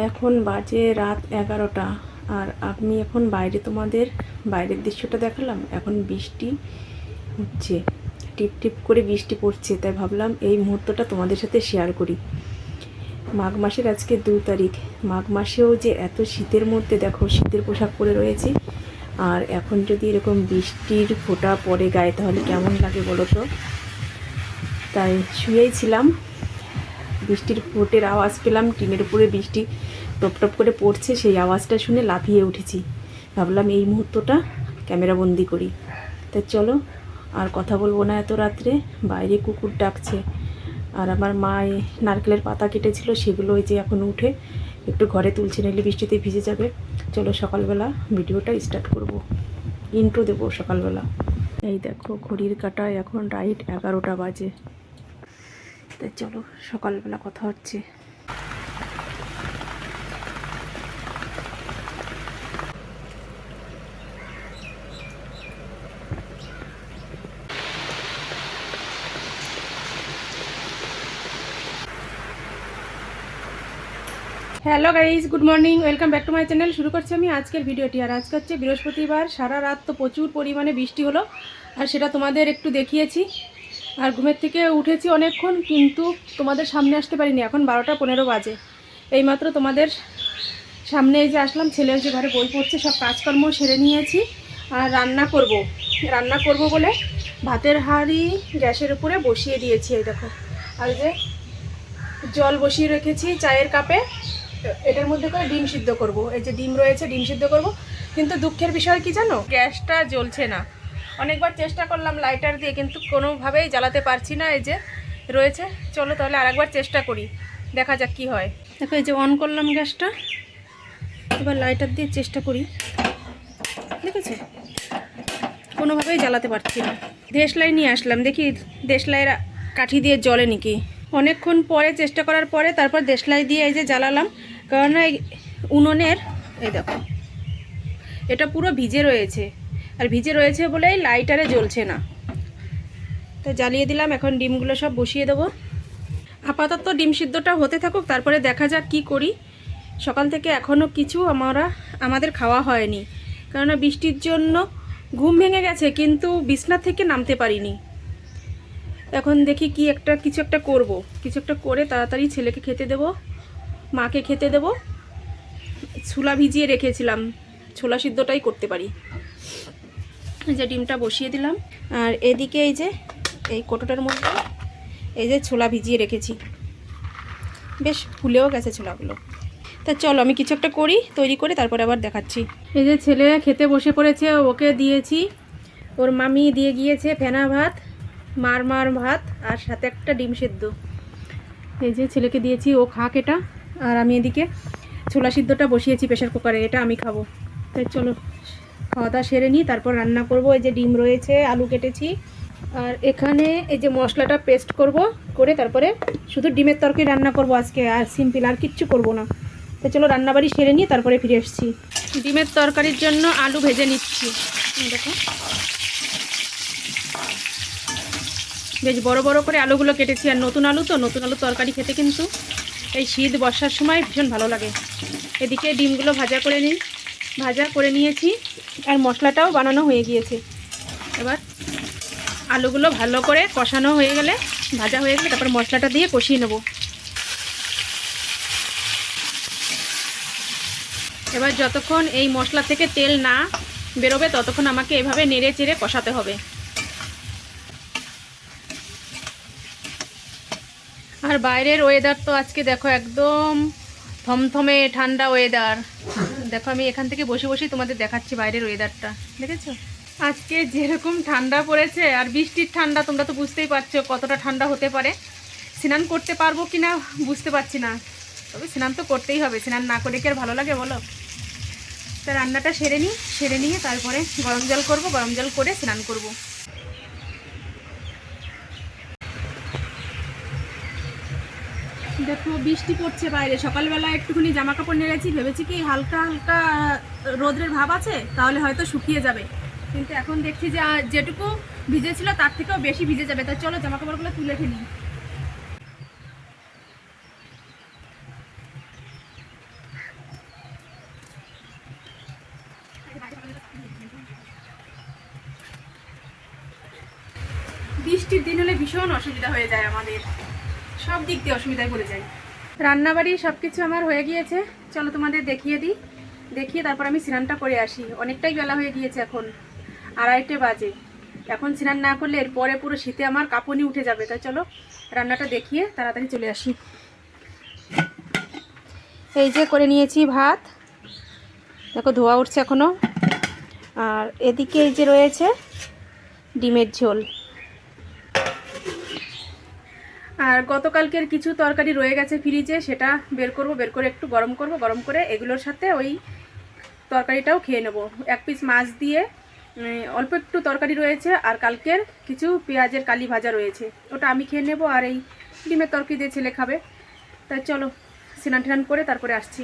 এখন বাজে রাত এগারোটা। আর আমি এখন বাইরে তোমাদের, বাইরের দৃশ্যটা দেখালাম। এখন বৃষ্টি হচ্ছে। টিপ টিপ করে বৃষ্টি পড়ছে, তাই ভাবলাম এই মুহূর্তটা তোমাদের সাথে শেয়ার করি। মাঘ মাসের আজকে দু তারিখ। মাঘ মাসেও যে এত শীতের মধ্যে দেখো শীতের পোশাক পরে রয়েছি। আর এখন যদি এরকম বৃষ্টির ফোঁটা পড়ে গায়ে, তাহলে কেমন লাগে বলো তো? তাই শুয়েই ছিলাম। বৃষ্টির ফোটের আওয়াজ পেলাম, টিনের উপরে বৃষ্টি টপ টপ করে পড়ছে, সেই আওয়াজটা শুনে লাফিয়ে উঠেছি। ভাবলাম এই মুহূর্তটা ক্যামেরা বন্দি করি। তাই চলো, আর কথা বলব না এত রাত্রে, বাইরে কুকুর ডাকছে। আর আমার মা নারকেলের পাতা কেটেছিল, সেগুলো ওই যে এখন উঠে একটু ঘরে তুলছে নিলে বৃষ্টিতে ভিজে যাবে। চলো সকালবেলা ভিডিওটা স্টার্ট করব। ইন্ট্রো দেবো সকালবেলা। এই দেখো, ঘড়ির কাটায় এখন রাইট এগারোটা বাজে। তাই চলো, সকালবেলা কথা হচ্ছে। Hello guys good morning welcome back to my channel শুরু করছি আমি আজকের ভিডিওটি। আর আজকে হচ্ছে বৃহস্পতিবার। সারা রাত তো প্রচুর পরিমাণে বৃষ্টি হলো। আর সেটা তোমাদের একটু দেখিয়েছি। আর ঘুমের থেকে উঠেছি অনেকক্ষণ, কিন্তু তোমাদের সামনে আসতে পারিনি। এখন বারোটা পনেরো বাজে। এইমাত্র তোমাদের সামনে এই যে আসলাম, ছেলে যে ঘরে বই পড়ছে, সব কাজকর্ম সেরে নিয়েছি আর রান্না করব। রান্না করব বলে ভাতের হাঁড়ি গ্যাসের উপরে বসিয়ে দিয়েছি, এই দেখো। আর যে জল বসিয়ে রেখেছি চায়ের কাপে, এটার মধ্যে করে ডিম সিদ্ধ করব। এই যে ডিম রয়েছে, ডিম সিদ্ধ করব। কিন্তু দুঃখের বিষয় কি জানো? গ্যাসটা জ্বলছে না। অনেকবার চেষ্টা করলাম লাইটার দিয়ে, কিন্তু কোনোভাবেই জ্বালাতে পারছি না। এই যে রয়েছে, চলো তাহলে আরেকবার চেষ্টা করি। দেখা যাক কি হয়। দেখো, এই যে অন করলাম গ্যাসটা। এবার লাইটার দিয়ে চেষ্টা করি। দেখেছ কোনোভাবেই জ্বালাতে পারছি না। দেশলাই নিয়ে আসলাম। দেখি দেশলাইয়ের কাঠি দিয়ে জ্বলে নাকি। অনেকক্ষণ পরে, চেষ্টা করার পরে তারপর দেশলাই দিয়ে এই যে জ্বালালাম। কারণ উনুনের, এই দেখো, এটা পুরো ভিজে রয়েছে। আর ভিজে রয়েছে বলেই লাইটারে জ্বলছে না। তো জ্বালিয়ে দিলাম, এখন ডিমগুলো সব বসিয়ে দেবো। আপাতত ডিম সিদ্ধটা হতে থাকুক, তারপরে দেখা যাক কি করি। সকাল থেকে এখনও কিছু আমরা, আমাদের খাওয়া হয়নি। কেননা বৃষ্টির জন্য ঘুম ভেঙে গেছে, কিন্তু বিছনা থেকে নামতে পারিনি। এখন দেখি কি একটা, কিছু একটা করব। কিছু একটা করে তাড়াতাড়ি ছেলেকে খেতে দেব, মাকে খেতে দেব। ছোলা ভিজিয়ে রেখেছিলাম, ছোলা সিদ্ধটাই করতে পারি। যে ডিমটা বসিয়ে দিলাম। আর এদিকে এই যে, এই কোটোটার মধ্যে এই যে ছোলা ভিজিয়ে রেখেছি। বেশ ফুলেও গেছে ছোলাগুলো। তা চলো, আমি কিছু একটা করি, তৈরি করে তারপরে আবার দেখাচ্ছি। এই যে ছেলে খেতে বসে পড়েছে, ওকে দিয়েছি। ওর মামি দিয়ে গিয়েছে ফেনা ভাত, মার মার ভাত, আর সাথে একটা ডিম সেদ্ধ। এই যে ছেলেকে দিয়েছি, ও খাক এটা। আর আমি এদিকে ছোলা সিদ্ধটা বসিয়েছি প্রেশার কুকারে, এটা আমি খাব। তাই চলো। খাওয়া দাওয়া সেরে নিই, তারপর রান্না করব। এই যে ডিম রয়েছে, আলু কেটেছি। আর এখানে এই যে মশলাটা পেস্ট করব করে তারপরে শুধু ডিমের তরকারি রান্না করব আজকে, আর সিম্পল, আর কিচ্ছু করব না। তো চলো রান্নাবাড়ি সেরে নিয়ে তারপরে ফিরে এসেছি ডিমের তরকারির জন্য আলু ভেজে নিচ্ছি। দেখো। বেশ বড় বড় করে আলুগুলো কেটেছি, আর নতুন আলু তো, নতুন আলু তরকারি খেতে কিন্তু এই শীত বর্ষার সময় ভীষণ ভালো লাগে। এদিকে ডিমগুলো ভাজা করে নিই। ভাজা করে নিয়েছি আর মশলাটাও বানানো হয়ে গিয়েছে। এবার আলুগুলো ভালো করে কষানো হয়ে গেলে, ভাজা হয়ে গেলে তারপর মশলাটা দিয়ে কষিয়ে নেব। এবার যতক্ষণ এই মশলা থেকে তেল না বেরোবে, ততক্ষণ আমাকে এভাবে নেড়ে চেড়ে কষাতে হবে। আর বাইরের ওয়েদার তো আজকে দেখো একদম থমথমে ঠান্ডা ওয়েদার দেখো, আমি এখান থেকে বসে বসে তোমাদের দেখাচ্ছি বাইরের ওয়েদারটা দেখেছ? আজকে যেরকম ঠান্ডা পড়েছে, আর বৃষ্টির ঠান্ডা তোমরা তো বুঝতেই পারছ কতটা ঠান্ডা হতে পারে। স্নান করতে পারব কি না বুঝতে পারছি না, তবে স্নান তো করতেই হবে, স্নান না করে কি আর ভালো লাগে বলো? তা রান্নাটা সেরে নিই, সেরে নিয়ে তারপরে গরম জল করব, গরম জল করে স্নান করব। দেখো, বৃষ্টি পড়ছে বাইরে। সকালবেলা একটুখানি জামা কাপড় নেড়েছি ভেবেছি কি হালকা হালকা রোদ্রের ভাব আছে, তাহলে হয়তো শুকিয়ে যাবে। কিন্তু এখন দেখছি যে যেটুকু ভিজেছিল, তার থেকেও বেশি ভিজে যাবে। তা চলো জামা কাপড়গুলো তুলে ফেলি। বৃষ্টির দিন হলে ভীষণ অসুবিধা হয়ে যায় আমাদের। সব দিক দিয়ে অসুবিধায় পড়ে যায় রান্নাবাড়ি সব কিছু আমার হয়ে গিয়েছে। চলো তোমাদের দেখিয়ে দিই। দেখিয়ে তারপর আমি স্নানটা করে আসি। অনেকটাই বেলা হয়ে গিয়েছে এখন। আড়াইটে বাজে। এখন স্নান না করলে এরপরে পুরো শীতে আমার কাঁপুনি উঠে যাবে। তাই চলো রান্নাটা দেখিয়ে তাড়াতাড়ি চলে আসি। এই যে করে নিয়েছি ভাত। দেখো ধোয়া উঠছে এখনও আর এদিকে এই যে রয়েছে ডিমের ঝোল। আর গতকালকের কিছু তরকারি রয়ে গেছে ফ্রিজে, সেটা বের করব, বের করে একটু গরম করব, গরম করে এগুলোর সাথে ওই তরকারিটাও খেয়ে নেব। এক পিস মাছ দিয়ে অল্প একটু তরকারি রয়েছে আর কালকের কিছু পেঁয়াজের কালি ভাজা রয়েছে। ওটা আমি খেয়ে নেব আর এই ডিমের তরকারি দিয়ে ছেলে খাবে। তাই চলো, স্নান টান করে তারপরে আসছি।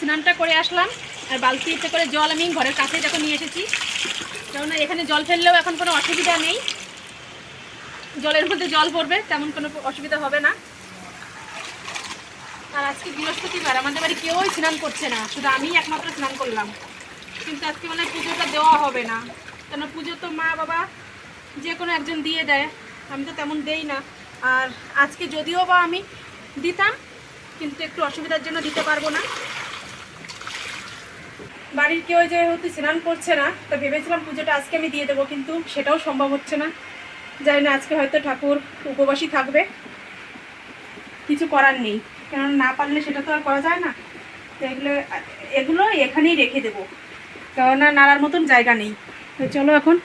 স্নানটা করে আসলাম, আর বালতিতে করে জল আমি ঘরের কাছে যখন নিয়ে এসেছি। কেননা এখানে জল ফেললেও এখন কোনো অসুবিধা নেই। জলের মধ্যে জল পড়বে তেমন কোনো অসুবিধা হবে না। আর আজকে বৃহস্পতিবার, আমাদের বাড়ি কেউই স্নান করছে না, শুধু আমিই একমাত্র স্নান করলাম। কিন্তু আজকে মানে পুজোটা দেওয়া হবে না, কেন পুজো তো মা বাবা যে কোনো একজন দিয়ে দেয়, আমি তো তেমন দেই না। আর আজকে যদিও বা আমি দিতাম, কিন্তু একটু অসুবিধার জন্য দিতে পারব না। বাড়ির কেউ যেহেতু স্নান করছে না, তো ভেবেছিলাম পুজোটা আজকে আমি দিয়ে দেবো, কিন্তু সেটাও সম্ভব হচ্ছে না। জানি না, আজকে হয়তো ঠাকুর উপবাসী থাকবে। কিছু করার নেই। কারণ না পারলে সেটা তো আর করা যায় না। তো এগুলো এগুলো এখানেই রেখে দেবো। কেননা নাড়ার মতন জায়গা নেই। তো চলো এখন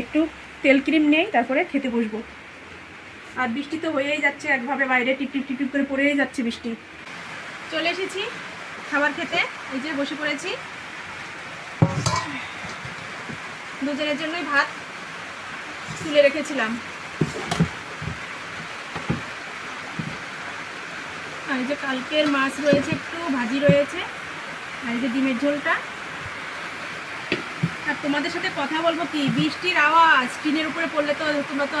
একটু তেল ক্রিম নেই, তারপরে খেতে বসবো। আর বৃষ্টি তো হয়েই যাচ্ছে, একভাবে বাইরে টিপ টিপ টিপ করে পড়েই যাচ্ছে বৃষ্টি। চলে এসেছি খাবার খেতে, এই যে বসে পড়েছি। দুজনের জন্যই ভাত। তুলে রেখেছিলাম। আর যে কালকের মাছ রয়েছে, একটু ভাজি রয়েছে। আর যে ডিমের ঝোলটা। আর তোমাদের সাথে কথা বলব কি? বৃষ্টির আওয়াজ টিনের উপরে পড়লে তো তোমরা তো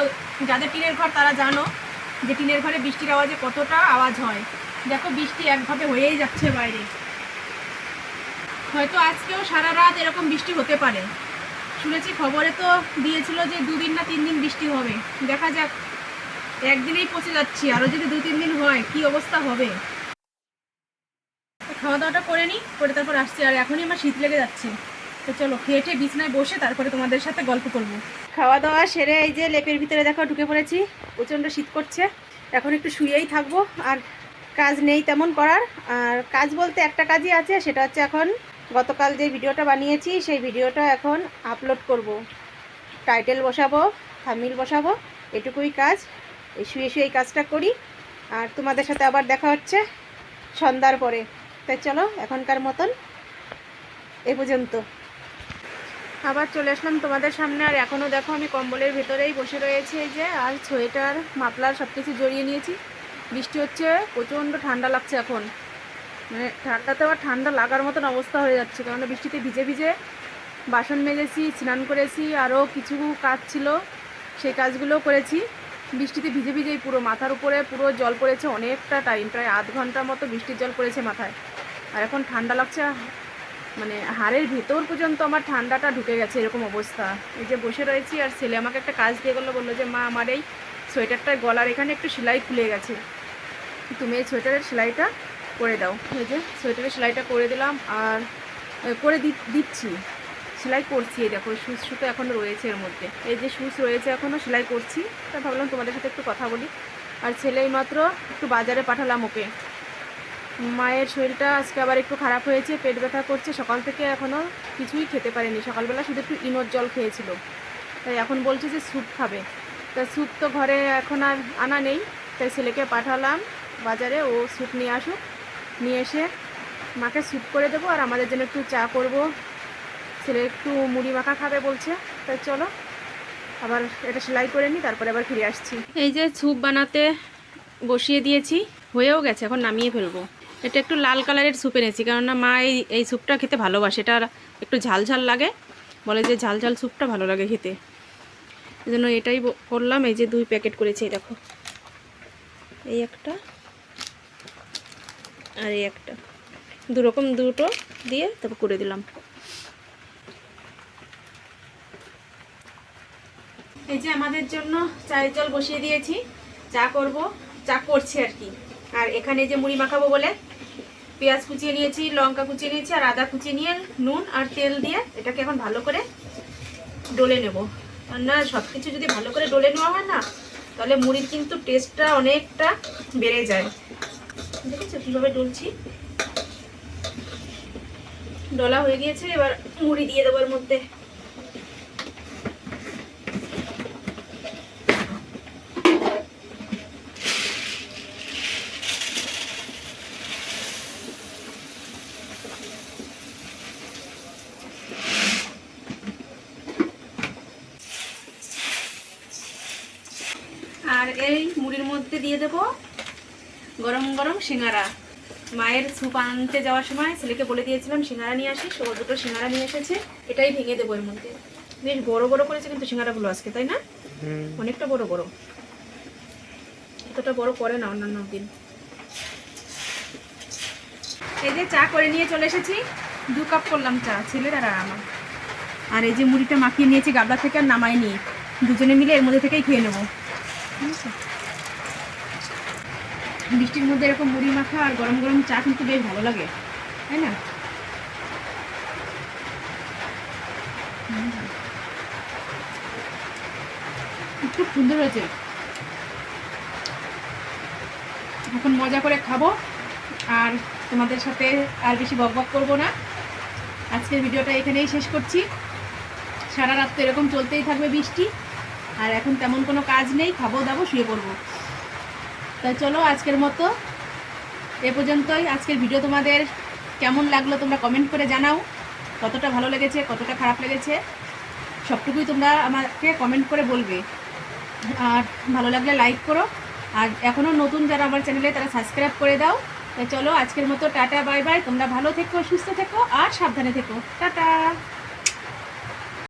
যাদের টিনের ঘর তারা জানো যে টিনের ঘরে বৃষ্টির আওয়াজে কতটা আওয়াজ হয়। দেখো, বৃষ্টি একভাবে হয়েই যাচ্ছে বাইরে। হয়তো আজকেও সারা রাত এরকম বৃষ্টি হতে পারে। শুনেছি খবরে তো দিয়েছিল যে দুদিন না তিন দিন বৃষ্টি হবে। দেখা যাক। একদিনেই পচে যাচ্ছি আরও যদি দু তিন দিন হয়, কি অবস্থা হবে? খাওয়া দাওয়াটা করে নিই, করে তারপর আসছি। আর এখনই আমার শীত লেগে যাচ্ছে। তো চলো খেয়ে বিছনায় বসে তারপরে তোমাদের সাথে গল্প করব। খাওয়া দাওয়া সেরে এই যে লেপের ভিতরে দেখো, ঢুকে পড়েছি। প্রচণ্ড শীত করছে। এখন একটু শুয়েই থাকব। আর কাজ নেই তেমন করার। আর কাজ বলতে একটা কাজই আছে, সেটা হচ্ছে এখন গতকাল যে ভিডিওটা বানিয়েছি, সেই ভিডিওটা এখন আপলোড করব। টাইটেল বসাবো থামিল বসাবো, এটুকুই কাজ। এই শুয়ে শুয়ে এই কাজটা করি। আর তোমাদের সাথে আবার দেখা হচ্ছে সন্ধ্যার পরে। তাই চলো, এখনকার মতন এ পর্যন্ত। আবার চলে আসলাম তোমাদের সামনে। আর এখনও দেখো, আমি কম্বলের ভেতরেই বসে রয়েছি। যে, আর সোয়েটার, মাফলার সব কিছু জড়িয়ে নিয়েছি। বৃষ্টি হচ্ছে, প্রচণ্ড ঠান্ডা লাগছে এখন। মানে ঠান্ডাতে আবার ঠান্ডা লাগার মতন অবস্থা হয়ে যাচ্ছে কারণ বৃষ্টিতে ভিজে ভিজে বাসন মেজেছি, স্নান করেছি আরও কিছু কাজ ছিল, সেই কাজগুলোও করেছি। বৃষ্টিতে ভিজে ভিজেই পুরো মাথার উপরে পুরো জল পড়েছে অনেকটা টাইম প্রায় আধ ঘণ্টার মতো বৃষ্টির জল পড়েছে মাথায়। আর এখন ঠান্ডা লাগছে মানে হাড়ের ভেতর পর্যন্ত আমার ঠান্ডাটা ঢুকে গেছে এরকম অবস্থা। এই যে বসে রয়েছি আর ছেলে আমাকে একটা কাজ দিয়ে গেলো, বলল যে, মা, আমার এই সোয়েটারটার গলার এখানে একটু সেলাই খুলে গেছে। তুমি এই সোয়েটারের সেলাইটা করে দাও। এই যে সোয়েটারের সেলাইটা করে দিলাম আর করে দিচ্ছি। সেলাই করছি, এই দেখো সুচ সুতো এখনও রয়েছে এর মধ্যে। এই যে সুচ রয়েছে এখনও সেলাই করছি। তা ভাবলাম তোমাদের সাথে একটু কথা বলি। আর ছেলেই মাত্র একটু বাজারে পাঠালাম ওকে। মায়ের শরীরটা আজকে আবার একটু খারাপ হয়েছে, পেট ব্যথা করছে, সকাল থেকে এখনও কিছুই খেতে পারেনি। সকালবেলা শুধু একটু ইনোর জল খেয়েছিল। তাই এখন বলছে যে স্যুপ খাবে। তা স্যুপ তো ঘরে এখন আর আনা নেই। তাই ছেলেকে পাঠালাম বাজারে, ও স্যুপ নিয়ে আসুক। নিয়ে এসে মাকে স্যুপ করে দেবো আর আমাদের জন্য একটু চা করব। ছেলে একটু মুড়ি মাখা খাবে বলছে, তাই চলো। আবার এটা সেলাই করে নিই তারপরে আবার ফিরে আসছি। এই যে স্যুপ বানাতে বসিয়ে দিয়েছি, হয়েও গেছে, এখন নামিয়ে ফেলব। এটা একটু লাল কালারের স্যুপ এনেছি, কেননা মা এই এই স্যুপটা খেতে ভালোবাসে। এটা একটু ঝাল ঝাল লাগে, বলে যে ঝাল ঝাল স্যুপটা ভালো লাগে খেতে। এই জন্য এটাই করলাম, এই যে দুই প্যাকেট করেছি দেখো। এই একটা। আর এই একটা। দুরকম দুটো দিয়ে তারপর করে দিলাম। এই যে আমাদের জন্য চায়ের জল বসিয়ে দিয়েছি। চা করব, চা করছি আর কি। আর এখানে যে মুড়ি মাখাবো বলে, পেঁয়াজ কুচিয়ে নিয়েছি, লঙ্কা কুচিয়ে নিয়েছি, আর আদা কুচিয়ে নিয়ে নুন আর তেল দিয়ে এটাকে এখন ভালো করে ডলে নেব। না সব কিছু যদি ভালো করে ডলে নেওয়া হয় না, তাহলে মুড়ির কিন্তু টেস্টটা অনেকটা বেড়ে যায়। দেখেছ? কীভাবে ডলছি? ডলা হয়ে গিয়েছে, এবার মুড়ি দিয়ে দেবো এর মধ্যে। আর এই মুড়ির মধ্যে দিয়ে দেব গরম গরম সিঙ্গারা। মায়ের স্যুপ আনতে যাওয়ার সময় ছেলেকে বলে দিয়েছিলাম সিঙ্গারা নিয়ে আসিস। ও দুটো সিঙ্গারা নিয়ে এসেছে। এটাই ভেঙে দেবো এর মধ্যে। বেশ বড় বড় করেছে কিন্তু সিঙ্গারাগুলো আজকে তাই না? অনেকটা বড় বড়। এতটা বড় করে না অন্যান্য দিন। এই যে চা করে নিয়ে চলে এসেছি। দু কাপ করলাম চা ছেলের আর আমার। আর এই যে মুড়িটা মাখিয়ে নিয়েছি গাবলা থেকে আর নামাই নিয়ে দুজনে মিলে এর মধ্যে থেকেই খেয়ে নেব। ঠিক আছে? বৃষ্টির মধ্যে এরকম মুড়ি মাখা আর গরম গরম চা কিন্তু বেশ ভালো লাগে, তাই না? খুব সুন্দর হয়েছে। এখন মজা করে খাব আর তোমাদের সাথে আর বেশি বক বক করব না। আজকের ভিডিওটা এখানেই শেষ করছি। সারা রাত তো এরকম চলতেই থাকবে বৃষ্টি, আর এখন তেমন কোনো কাজ নেই, খাব দাবো, শুয়ে পড়ব। তাই চলো আজকের মতো। এ পর্যন্তই। আজকের ভিডিও তোমাদের কেমন লাগল তোমরা কমেন্ট করে জানাও। কতটা ভালো লেগেছে, কতটা খারাপ লেগেছে, সবটুকুই তোমরা আমাকে কমেন্ট করে বলবে। আর ভালো লাগলে লাইক করো। আর এখনও নতুন যারা আমার চ্যানেলে তারা সাবস্ক্রাইব করে দাও। তাই চলো আজকের মতো, টাটা বাই বাই তোমরা ভালো থেকো, সুস্থ থেকো, আর সাবধানে থেকো। টাটা!